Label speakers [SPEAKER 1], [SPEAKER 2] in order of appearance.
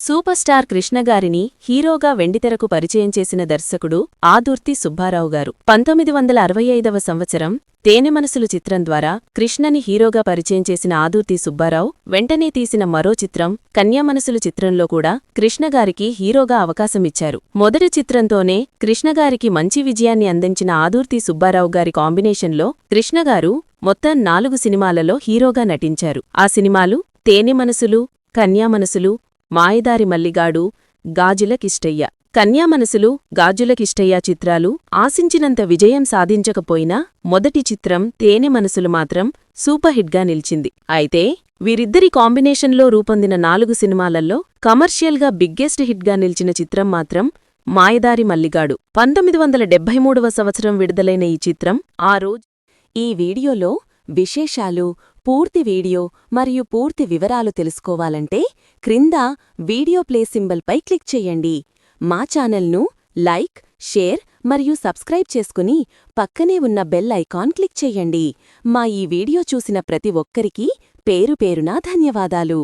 [SPEAKER 1] Super star కృష్ణగారిని హీరోగా వెండితెరకు పరిచయం చేసిన దర్శకుడు ఆదుర్తి సుబ్బారావు గారు. పంతొమ్మిది వందల అరవై ఐదవ సంవత్సరం తేనె మనసులు చిత్రం ద్వారా కృష్ణని హీరోగా పరిచయం చేసిన ఆదుర్తి సుబ్బారావు వెంటనే తీసిన మరో చిత్రం కన్యామనసులు చిత్రంలో కూడా కృష్ణగారికి హీరోగా అవకాశమిచ్చారు. మొదటి చిత్రంతోనే కృష్ణగారికి మంచి విజయాన్ని అందించిన ఆదుర్తి సుబ్బారావు గారి కాంబినేషన్లో కృష్ణగారు మొత్తం నాలుగు సినిమాలలో హీరోగా నటించారు. ఆ సినిమాలు తేనె మనసులు కన్యామనసులు మాయదారి మల్లిగాడు గాజులకిష్టయ్య. కన్యామనసులు గాజులకిష్టయ్య చిత్రాలు ఆశించినంత విజయం సాధించకపోయినా మొదటి చిత్రం తేనె మనసులు మాత్రం సూపర్ హిట్గా నిలిచింది. అయితే వీరిద్దరి కాంబినేషన్లో రూపొందిన నాలుగు సినిమాలలో కమర్షియల్గా బిగ్గెస్ట్ హిట్గా నిలిచిన చిత్రం మాత్రం మాయదారి మల్లిగాడు. పంతొమ్మిది వందల డెబ్బై మూడవ సంవత్సరం విడుదలైన ఈ చిత్రం ఆ రోజు ఈ వీడియోలో విశేషాలు పూర్తి వీడియో మరియు పూర్తి వివరాలు తెలుసుకోవాలంటే క్రింద వీడియో ప్లే సింబల్పై క్లిక్ చేయండి. మా ఛానల్ను లైక్ షేర్ మరియు సబ్స్క్రైబ్ చేసుకుని పక్కనే ఉన్న బెల్ ఐకాన్ క్లిక్ చేయండి. మా ఈ వీడియో చూసిన ప్రతి ఒక్కరికీ పేరు పేరునా ధన్యవాదాలు.